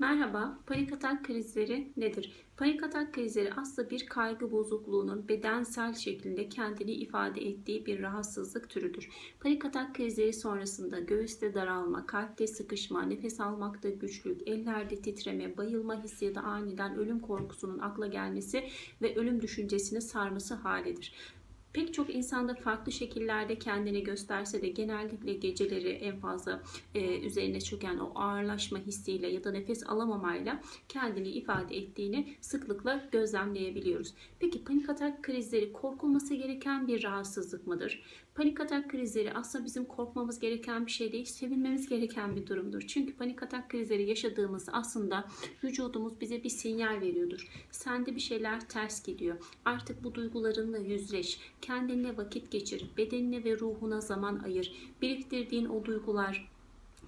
Merhaba, panik atak krizleri nedir? Panik atak krizleri aslında bir kaygı bozukluğunun bedensel şeklinde kendini ifade ettiği bir rahatsızlık türüdür. Panik atak krizleri sonrasında göğüste daralma, kalpte sıkışma, nefes almakta güçlük, ellerde titreme, bayılma hissi ya da aniden ölüm korkusunun akla gelmesi ve ölüm düşüncesini sarması halidir. Pek çok insanda farklı şekillerde kendini gösterse de genellikle geceleri en fazla e, üzerine çöken o ağırlaşma hissiyle ya da nefes alamamayla kendini ifade ettiğini sıklıkla gözlemleyebiliyoruz. Peki panik atak krizleri korkulması gereken bir rahatsızlık mıdır? Panik atak krizleri aslında bizim korkmamız gereken bir şey değil, sevinmemiz gereken bir durumdur. Çünkü panik atak krizleri yaşadığımız aslında vücudumuz bize bir sinyal veriyordur. Sende bir şeyler ters gidiyor. Artık bu duygularınla yüzleş. Kendinle vakit geçir. Bedenine ve ruhuna zaman ayır. Biriktirdiğin o duygular,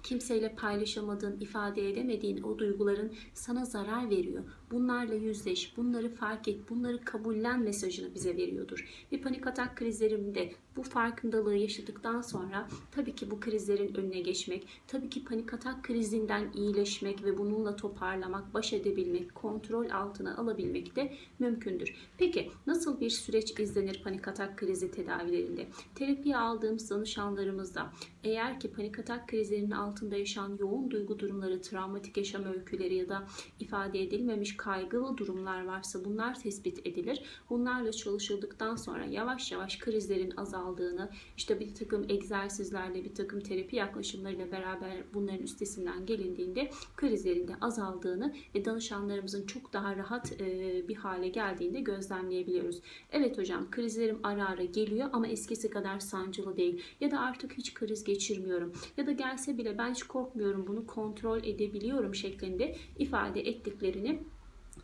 kimseyle paylaşamadığın, ifade edemediğin o duyguların sana zarar veriyor. Bunlarla yüzleş, bunları fark et, bunları kabullen mesajını bize veriyordur. Bir panik atak krizlerinde bu farkındalığı yaşadıktan sonra tabii ki bu krizlerin önüne geçmek, tabii ki panik atak krizinden iyileşmek ve bununla toparlamak, baş edebilmek, kontrol altına alabilmek de mümkündür. Peki nasıl bir süreç izlenir panik atak krizi tedavilerinde? Terapiye aldığımız danışanlarımızda eğer ki panik atak krizlerinin altında yaşayan yoğun duygu durumları, travmatik yaşam öyküleri ya da ifade edilmemiş kaygılı durumlar varsa bunlar tespit edilir. Bunlarla çalışıldıktan sonra yavaş yavaş krizlerin azaldığını, işte bir takım egzersizlerle, bir takım terapi yaklaşımlarıyla beraber bunların üstesinden gelindiğinde krizlerin de azaldığını ve danışanlarımızın çok daha rahat bir hale geldiğinde gözlemleyebiliyoruz. Evet hocam krizlerim ara ara geliyor ama eskisi kadar sancılı değil ya da artık hiç kriz geçirmiyorum ya da gelse bile ben hiç korkmuyorum bunu kontrol edebiliyorum şeklinde ifade ettiklerini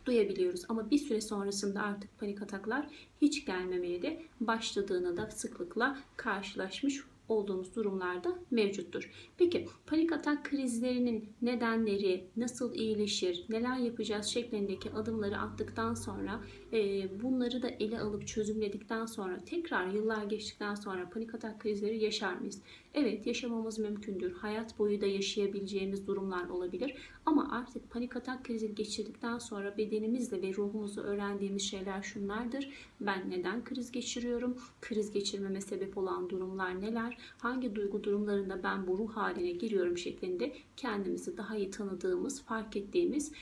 duyabiliyoruz. Ama bir süre sonrasında artık panik ataklar hiç gelmemeye de başladığını da sıklıkla karşılaşmış olduğumuz durumlarda mevcuttur. Peki panik atak krizlerinin nedenleri, nasıl iyileşir, neler yapacağız şeklindeki adımları attıktan sonra e, bunları da ele alıp çözümledikten sonra tekrar yıllar geçtikten sonra panik atak krizleri yaşar mıyız? Evet yaşamamız mümkündür. Hayat boyu da yaşayabileceğimiz durumlar olabilir. Ama artık panik atak krizi geçirdikten sonra bedenimizle ve ruhumuzla öğrendiğimiz şeyler şunlardır. Ben neden kriz geçiriyorum? Kriz geçirmeme sebep olan durumlar neler? Hangi duygu durumlarında ben bu ruh haline giriyorum şeklinde kendimizi daha iyi tanıdığımız, fark ettiğimiz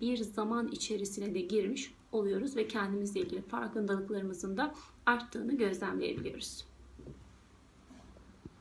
bir zaman içerisine de girmiş oluyoruz ve kendimizle ilgili farkındalıklarımızın da arttığını gözlemleyebiliyoruz.